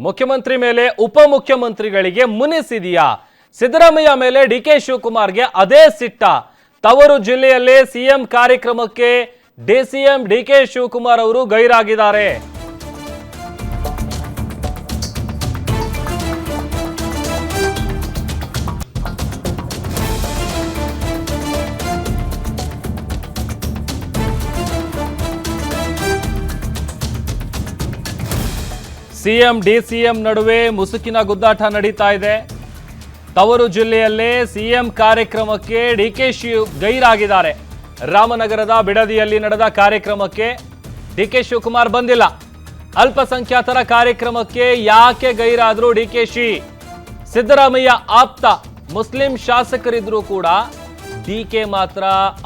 ಮುಖ್ಯಮಂತ್ರಿ ಮೇಲೆ ಉಪಮುಖ್ಯಮಂತ್ರಿಗಳಿಗೆ ಮುನಿಸಿದೆಯಾ? ಸಿದ್ದರಾಮಯ್ಯ ಮೇಲೆ ಡಿ ಕೆ ಶಿವಕುಮಾರ್ಗೆ ಅದೇ ಸಿಟ್ಟ. ತವರು ಜಿಲ್ಲೆಯಲ್ಲಿ ಸಿಎಂ ಕಾರ್ಯಕ್ರಮಕ್ಕೆ ಡಿಸಿಎಂ ಡಿ ಕೆ ಶಿವಕುಮಾರ್ ಅವರು ಗೈರಾಗಿದ್ದಾರೆ. ಸಿಎಂ, ಡಿಸಿಎಂ ನಡುವೆ ಮುಸುಕಿನ ಗುದ್ದಾಟ ನಡೀತಾ ಇದೆ. ತವರು ಜಿಲ್ಲೆಯಲ್ಲೇ ಸಿಎಂ ಕಾರ್ಯಕ್ರಮಕ್ಕೆ ಡಿ ಕೆ ಶಿವ್ ಗೈರಾಗಿದ್ದಾರೆ. ರಾಮನಗರದ ಬಿಡದಿಯಲ್ಲಿ ನಡೆದ ಕಾರ್ಯಕ್ರಮಕ್ಕೆ ಡಿ ಕೆ ಶಿವಕುಮಾರ್ ಬಂದಿಲ್ಲ. ಅಲ್ಪಸಂಖ್ಯಾತರ ಕಾರ್ಯಕ್ರಮಕ್ಕೆ ಯಾಕೆ ಗೈರಾದ್ರು ಡಿ ಕೆ ಶಿ? ಸಿದ್ದರಾಮಯ್ಯ ಆಪ್ತ, ಮುಸ್ಲಿಂ ಶಾಸಕರಿದ್ರು ಕೂಡ ಡಿ ಕೆ ಮಾತ್ರ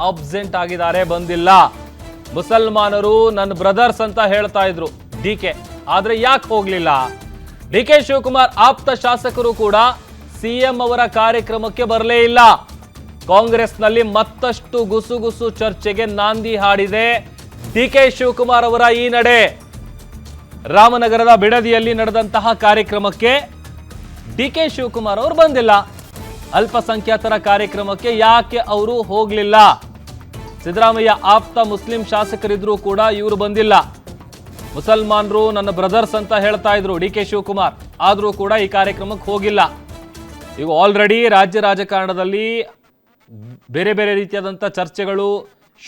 ಅಬ್ಸೆಂಟ್ ಆಗಿದ್ದಾರೆ, ಬಂದಿಲ್ಲ. ಮುಸಲ್ಮಾನರು ನನ್ನ ಬ್ರದರ್ಸ್ ಅಂತ ಹೇಳ್ತಾ ಇದ್ರು ಡಿ ಕೆ. ಆದ್ರೆ ಯಾಕೆ ಹೋಗಲಿಲ್ಲ? ಡಿ ಕೆ ಶಿವಕುಮಾರ್ ಆಪ್ತ ಶಾಸಕರು ಕೂಡ ಸಿಎಂ ಅವರ ಕಾರ್ಯಕ್ರಮಕ್ಕೆ ಬರಲೇ ಇಲ್ಲ. ಕಾಂಗ್ರೆಸ್ನಲ್ಲಿ ಮತ್ತಷ್ಟು ಗುಸುಗುಸು ಚರ್ಚೆಗೆ ನಾಂದಿ ಹಾಡಿದೆ ಡಿ ಕೆ ಶಿವಕುಮಾರ್ ಅವರ ಈ ನಡೆ. ರಾಮನಗರದ ಬಿಡದಿಯಲ್ಲಿ ನಡೆದಂತಹ ಕಾರ್ಯಕ್ರಮಕ್ಕೆ ಡಿ ಕೆ ಶಿವಕುಮಾರ್ ಅವರು ಬಂದಿಲ್ಲ. ಅಲ್ಪಸಂಖ್ಯಾತರ ಕಾರ್ಯಕ್ರಮಕ್ಕೆ ಯಾಕೆ ಅವರು ಹೋಗಲಿಲ್ಲ? ಸಿದ್ದರಾಮಯ್ಯ ಆಪ್ತ ಮುಸ್ಲಿಂ ಶಾಸಕರಿದ್ರೂ ಕೂಡ ಇವರು ಬಂದಿಲ್ಲ. ಮುಸಲ್ಮಾನರು ನನ್ನ ಬ್ರದರ್ಸ್ ಅಂತ ಹೇಳ್ತಾ ಇದ್ರು ಡಿ ಕೆ ಶಿವಕುಮಾರ್. ಆದರೂ ಕೂಡ ಈ ಕಾರ್ಯಕ್ರಮಕ್ಕೆ ಹೋಗಿಲ್ಲ. ಈಗ ಆಲ್ರೆಡಿ ರಾಜ್ಯ ರಾಜಕಾರಣದಲ್ಲಿ ಬೇರೆ ಬೇರೆ ರೀತಿಯಾದಂಥ ಚರ್ಚೆಗಳು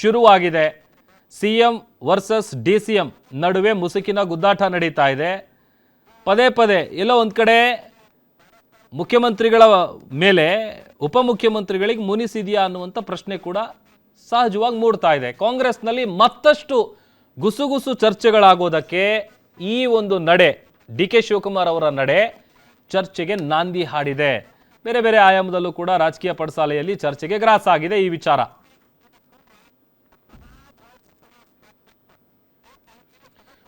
ಶುರುವಾಗಿದೆ. C M versus D C M ನಡುವೆ ಮುಸುಕಿನ ಗುದ್ದಾಟ ನಡೀತಾ ಇದೆ. ಪದೇ ಪದೇ ಎಲ್ಲೋ ಒಂದು ಕಡೆ ಮುಖ್ಯಮಂತ್ರಿಗಳ ಮೇಲೆ ಉಪಮುಖ್ಯಮಂತ್ರಿಗಳಿಗೆ ಮುನಿಸಿದೆಯಾ ಅನ್ನುವಂಥ ಪ್ರಶ್ನೆ ಕೂಡ ಸಹಜವಾಗಿ ಮೂಡ್ತಾ ಇದೆ. ಕಾಂಗ್ರೆಸ್ನಲ್ಲಿ ಮತ್ತಷ್ಟು ಗುಸುಗುಸು ಚರ್ಚೆಗಳಾಗೋದಕ್ಕೆ ಈ ಒಂದು ನಡೆ, ಡಿ ಕೆ ಶಿವಕುಮಾರ್ ಅವರ ನಡೆ ಚರ್ಚೆಗೆ ನಾಂದಿ ಹಾಡಿದೆ. ಬೇರೆ ಬೇರೆ ಆಯಾಮದಲ್ಲೂ ಕೂಡ ರಾಜಕೀಯ ಪಡಸಾಲೆಯಲ್ಲಿ ಚರ್ಚೆಗೆ ಗ್ರಾಸ ಆಗಿದೆ ಈ ವಿಚಾರ.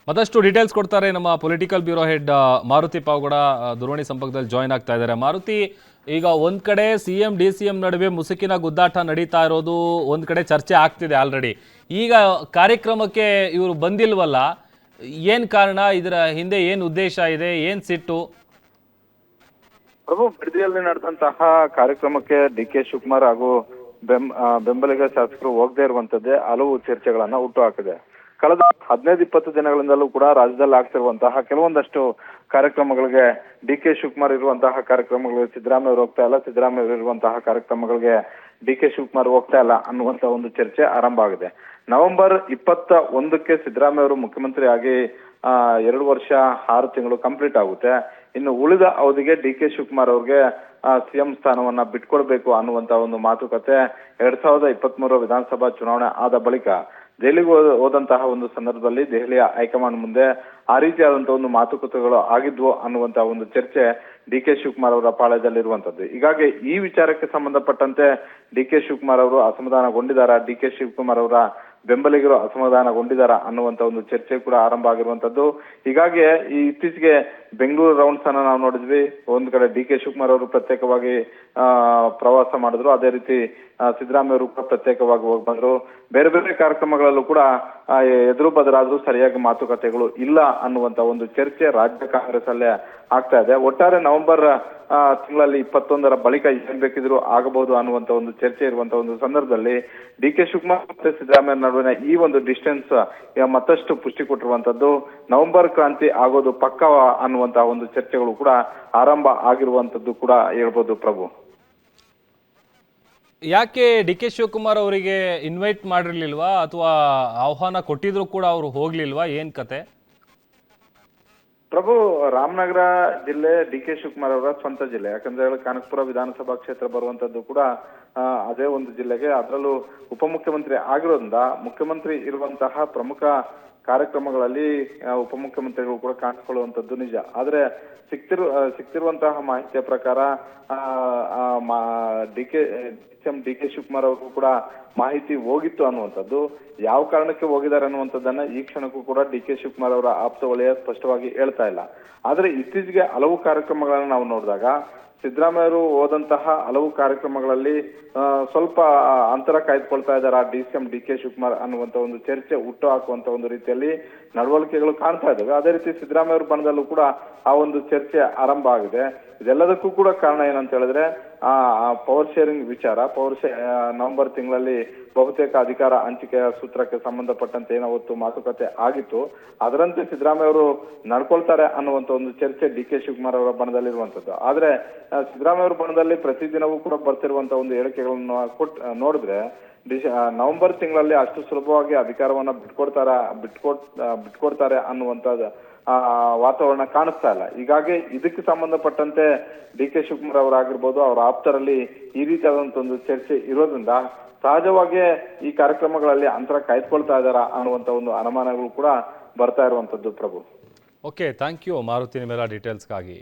ಮತ್ತಷ್ಟು ಡೀಟೇಲ್ಸ್ ಕೊಡ್ತಾರೆ ನಮ್ಮ political bureau head Maruti Pavagada ದೂರವಾಣಿ ಸಂಪರ್ಕದಲ್ಲಿ ಜಾಯ್ನ್ ಆಗ್ತಾ ಇದ್ದಾರೆ. ಮಾರುತಿ ಈಗ ಒಂದು ಕಡೆ C M D C M ನಡುವೆ ಮುಸುಕಿನ ಗುದ್ದಾಟ ನಡೀತಾ ಇರೋದು ಒಂದು ಕಡೆ ಚರ್ಚೆ ಆಗ್ತಿದೆ ಆಲ್ರೆಡಿ ಈಗ ಕಾರ್ಯಕ್ರಮಕ್ಕೆ ಇವರು ಬಂದಿಲ್ವಲ್ಲ, ಏನು ಕಾರಣ? ಇದರ ಹಿಂದೆ ಏನು ಉದ್ದೇಶ ಇದೆ? ಏನು ಸಿಟ್ಟು? ಪ್ರಭು, ಬಿಡದಿಯಲ್ಲಿ ನಡೆದಂತಹ ಕಾರ್ಯಕ್ರಮಕ್ಕೆ ಡಿ ಕೆ ಶಿವಕುಮಾರ್ ಹಾಗೂ ಬೆಂಬಲಿಗ ಶಾಸಕರು ಹೋಗದೇ ಇರುವಂತದ್ದೇ ಹಲವು ಚರ್ಚೆಗಳನ್ನ ಹುಟ್ಟು ಹಾಕಿದೆ. ಕಳೆದ ಹದಿನೈದು ಇಪ್ಪತ್ತು ದಿನಗಳಿಂದಲೂ ಕೂಡ ರಾಜ್ಯದಲ್ಲಿ ಆಗ್ತಿರುವಂತಹ ಕೆಲವೊಂದಷ್ಟು ಕಾರ್ಯಕ್ರಮಗಳಿಗೆ ಡಿ ಕೆ ಶಿವಕುಮಾರ್ ಇರುವಂತಹ ಕಾರ್ಯಕ್ರಮಗಳಿಗೆ ಸಿದ್ದರಾಮಯ್ಯ ಹೋಗ್ತಾ ಇಲ್ಲ ಸಿದ್ದರಾಮಯ್ಯ ಇರುವಂತಹ ಕಾರ್ಯಕ್ರಮಗಳಿಗೆ ಡಿ ಕೆ ಶಿವಕುಮಾರ್ ಹೋಗ್ತಾ ಇಲ್ಲ ಅನ್ನುವಂತ ಒಂದು ಚರ್ಚೆ ಆರಂಭ ಆಗಿದೆ. ನವೆಂಬರ್ ಇಪ್ಪತ್ತ ಒಂದಕ್ಕೆ ಸಿದ್ದರಾಮಯ್ಯ ಅವರು ಮುಖ್ಯಮಂತ್ರಿ ಆಗಿ ಆ, ಎರಡು ವರ್ಷ ಆರು ತಿಂಗಳು ಕಂಪ್ಲೀಟ್ ಆಗುತ್ತೆ. ಇನ್ನು ಉಳಿದ ಅವಧಿಗೆ ಡಿ ಕೆ ಶಿವಕುಮಾರ್ ಅವ್ರಿಗೆ ಸಿಎಂ ಸ್ಥಾನವನ್ನ ಬಿಟ್ಕೊಡ್ಬೇಕು ಅನ್ನುವಂತ ಒಂದು ಮಾತುಕತೆ ಎರಡ್ ಸಾವಿರದ ಇಪ್ಪತ್ತ್ ವಿಧಾನಸಭಾ ಚುನಾವಣೆ ಆದ ಬಳಿಕ ದೆಹಲಿಗೆ ಹೋದ- ಹೋದಂತಹ ಒಂದು ಸಂದರ್ಭದಲ್ಲಿ ದೆಹಲಿಯ ಹೈಕಮಾಂಡ್ ಮುಂದೆ ಆ ರೀತಿಯಾದಂತಹ ಒಂದು ಮಾತುಕತೆಗಳು ಆಗಿದ್ವು ಅನ್ನುವಂತಹ ಒಂದು ಚರ್ಚೆ ಡಿ ಕೆ ಶಿವಕುಮಾರ್ ಅವರ ಪಾಳ್ಯದಲ್ಲಿರುವಂತದ್ದು. ಹೀಗಾಗಿ ಈ ವಿಚಾರಕ್ಕೆ ಸಂಬಂಧಪಟ್ಟಂತೆ ಡಿ ಕೆ ಶಿವಕುಮಾರ್ ಅವರು ಅಸಮಾಧಾನಗೊಂಡಿದ್ದಾರಾ? ಡಿ ಕೆ ಶಿವಕುಮಾರ್ ಅವರ ಬೆಂಬಲಿಗರು ಅಸಮಾಧಾನಗೊಂಡಿದ್ದಾರಾ ಅನ್ನುವಂತ ಒಂದು ಚರ್ಚೆ ಕೂಡ ಆರಂಭ ಆಗಿರುವಂತದ್ದು. ಹೀಗಾಗಿ ಈ ಇತ್ತೀಚೆಗೆ ಬೆಂಗಳೂರು ರೌಂಡ್ಸ್ ಅನ್ನ ನಾವು ನೋಡಿದ್ವಿ. ಒಂದ್ ಕಡೆ ಡಿ ಕೆ ಶಿವಕುಮಾರ್ ಅವರು ಪ್ರತ್ಯೇಕವಾಗಿ ಪ್ರವಾಸ ಮಾಡಿದ್ರು. ಅದೇ ರೀತಿ ಸಿದ್ದರಾಮಯ್ಯ ರೂಪ ಪ್ರತ್ಯೇಕವಾಗಿ ಹೋಗಿ ಬಂದ್ರು. ಬೇರೆ ಬೇರೆ ಕಾರ್ಯಕ್ರಮಗಳಲ್ಲೂ ಕೂಡ ಎದುರು ಬದಲಾದ್ರೂ ಸರಿಯಾಗಿ ಮಾತುಕತೆಗಳು ಇಲ್ಲ ಅನ್ನುವಂತ ಒಂದು ಚರ್ಚೆ ರಾಜ್ಯ ಕಾಂಗ್ರೆಸ್ ಅಲ್ಲೇ ಆಗ್ತಾ ಇದೆ. ಒಟ್ಟಾರೆ ನವೆಂಬರ್ ತಿಂಗಳಲ್ಲಿ ಇಪ್ಪತ್ತೊಂದರ ಬಳಿಕ ಏನ್ ಬೇಕಿದ್ರು ಆಗಬಹುದು ಅನ್ನುವಂತ ಒಂದು ಚರ್ಚೆ ಇರುವಂತ ಒಂದು ಸಂದರ್ಭದಲ್ಲಿ ಡಿ ಕೆ ಶಿವಕುಮಾರ್ ಮತ್ತೆ ಸಿದ್ದರಾಮಯ್ಯ ನಡುವಿನ ಈ ಒಂದು ಡಿಸ್ಟೆನ್ಸ್ ಮತ್ತಷ್ಟು ಪುಷ್ಟಿ ಕೊಟ್ಟಿರುವಂತದ್ದು ನವೆಂಬರ್ ಕ್ರಾಂತಿ ಆಗೋದು ಪಕ್ಕ ಅನ್ನುವಂತ ಒಂದು ಚರ್ಚೆಗಳು ಕೂಡ ಆರಂಭ ಆಗಿರುವಂತದ್ದು ಕೂಡ ಹೇಳ್ಬೋದು ಪ್ರಭು. ಯಾಕೆ ಡಿ ಕೆ ಶಿವಕುಮಾರ್ ಅವರಿಗೆ ಇನ್ವೈಟ್ ಮಾಡಿರ್ಲಿಲ್ವಾ? ಅಥವಾ ಆಹ್ವಾನ ಕೊಟ್ಟಿದ್ರು ಕೂಡ ಅವರು ಹೋಗ್ಲಿಲ್ವಾ? ಏನ್ ಕತೆ? ಪ್ರಭು, ರಾಮನಗರ ಜಿಲ್ಲೆ ಡಿ ಕೆ ಶಿವಕುಮಾರ್ ಅವರ ಸ್ವಂತ ಜಿಲ್ಲೆ. ಯಾಕಂದ್ರೆ ಕನಕಪುರ ವಿಧಾನಸಭಾ ಕ್ಷೇತ್ರ ಬರುವಂತದ್ದು ಕೂಡ ಅದೇ ಒಂದು ಜಿಲ್ಲೆಗೆ ಅದರಲ್ಲೂ ಉಪಮುಖ್ಯಮಂತ್ರಿ ಆಗಿರೋದ್ರಿಂದ ಮುಖ್ಯಮಂತ್ರಿ ಇರುವಂತಹ ಪ್ರಮುಖ ಕಾರ್ಯಕ್ರಮಗಳಲ್ಲಿ ಉಪಮುಖ್ಯಮಂತ್ರಿಗಳು ಕೂಡ ಕಾಣಿಸಿಕೊಳ್ಳುವಂಥದ್ದು ನಿಜ. ಆದ್ರೆ ಸಿಕ್ತಿರು ಸಿಕ್ತಿರುವಂತಹ ಮಾಹಿತಿಯ ಪ್ರಕಾರ D K CM D K Shivakumar ಅವರು ಕೂಡ ಮಾಹಿತಿ ಹೋಗಿತ್ತು ಅನ್ನುವಂಥದ್ದು. ಯಾವ ಕಾರಣಕ್ಕೆ ಹೋಗಿದ್ದಾರೆ ಅನ್ನುವಂಥದ್ದನ್ನ ಈ ಕ್ಷಣಕ್ಕೂ ಕೂಡ ಡಿ ಕೆ ಶಿವಕುಮಾರ್ ಅವರ ಆಪ್ತ ವಲಯ ಸ್ಪಷ್ಟವಾಗಿ ಹೇಳ್ತಾ ಇಲ್ಲ. ಆದ್ರೆ ಇತ್ತೀಚೆಗೆ ಹಲವು ಕಾರ್ಯಕ್ರಮಗಳನ್ನ ನಾವು ನೋಡಿದಾಗ ಸಿದ್ದರಾಮಯ್ಯರು ಹೋದಂತಹ ಹಲವು ಕಾರ್ಯಕ್ರಮಗಳಲ್ಲಿ ಸ್ವಲ್ಪ ಅಂತರ ಕಾಯ್ದುಕೊಳ್ತಾ ಇದ್ದಾರೆ ಆ D C M D K Shivakumar ಅನ್ನುವಂತ ಒಂದು ಚರ್ಚೆ ಹುಟ್ಟು ಹಾಕುವಂತ ಒಂದು ರೀತಿಯಲ್ಲಿ ನಡವಳಿಕೆಗಳು ಕಾಣ್ತಾ ಇದ್ದಾವೆ. ಅದೇ ರೀತಿ ಸಿದ್ದರಾಮಯ್ಯವ್ರ ಬಣದಲ್ಲೂ ಕೂಡ ಆ ಒಂದು ಚರ್ಚೆ ಆರಂಭ ಆಗಿದೆ. ಇದೆಲ್ಲದಕ್ಕೂ ಕೂಡ ಕಾರಣ ಏನಂತ ಹೇಳಿದ್ರೆ ಆ ಪವರ್ ಶೇರಿಂಗ್ ವಿಚಾರ ಪವರ್ ಶೇ ನವೆಂಬರ್ ತಿಂಗಳಲ್ಲಿ ಬಹುತೇಕ ಅಧಿಕಾರ ಹಂಚಿಕೆಯ ಸೂತ್ರಕ್ಕೆ ಸಂಬಂಧಪಟ್ಟಂತೆ ಏನಾವತ್ತು ಮಾತುಕತೆ ಆಗಿತ್ತು. ಅದರಂತೆ ಸಿದ್ದರಾಮಯ್ಯ ಅವರು ನಡ್ಕೊಳ್ತಾರೆ ಅನ್ನುವಂಥ ಒಂದು ಚರ್ಚೆ ಡಿ ಕೆ ಶಿವಕುಮಾರ್ ಅವರ ಬಣದಲ್ಲಿರುವಂಥದ್ದು ಆದ್ರೆ ಸಿದ್ದರಾಮಯ್ಯ ಅವರ ಬಣದಲ್ಲಿ ಪ್ರತಿದಿನವೂ ಕೂಡ ಬರ್ತಿರುವಂತ ಒಂದು ಹೇಳಿಕೆಗಳನ್ನು ಕೊಟ್ ನೋಡಿದ್ರೆ ಆ, ನವೆಂಬರ್ ತಿಂಗಳಲ್ಲಿ ಅಷ್ಟು ಸುಲಭವಾಗಿ ಅಧಿಕಾರವನ್ನ ಬಿಟ್ಕೊಡ್ತಾರ ಬಿಟ್ಕೊಟ್ ಬಿಟ್ಕೊಡ್ತಾರೆ ಅನ್ನುವಂಥದ್ದು ವಾತಾವರಣ ಕಾಣಿಸ್ತಾ ಇಲ್ಲ. ಹೀಗಾಗಿ ಇದಕ್ಕೆ ಸಂಬಂಧಪಟ್ಟಂತೆ ಡಿ ಕೆ ಶಿವಕುಮಾರ್ ಅವರಾಗಿರ್ಬೋದು, ಅವರ ಆಪ್ತರಲ್ಲಿ ಈ ರೀತಿಯಾದಂತ ಒಂದು ಚರ್ಚೆ ಇರೋದ್ರಿಂದ ಸಹಜವಾಗಿ ಈ ಕಾರ್ಯಕ್ರಮಗಳಲ್ಲಿ ಅಂತರ ಕಾಯ್ದುಕೊಳ್ತಾ ಇದ್ದಾರಾ ಅನ್ನುವಂತ ಒಂದು ಅನುಮಾನಗಳು ಕೂಡ ಬರ್ತಾ ಇರುವಂತದ್ದು Prabhu. Okay thank you Maruti ನಿಮ್ಮೆಲ್ಲ ಡೀಟೇಲ್ಸ್ಗಾಗಿ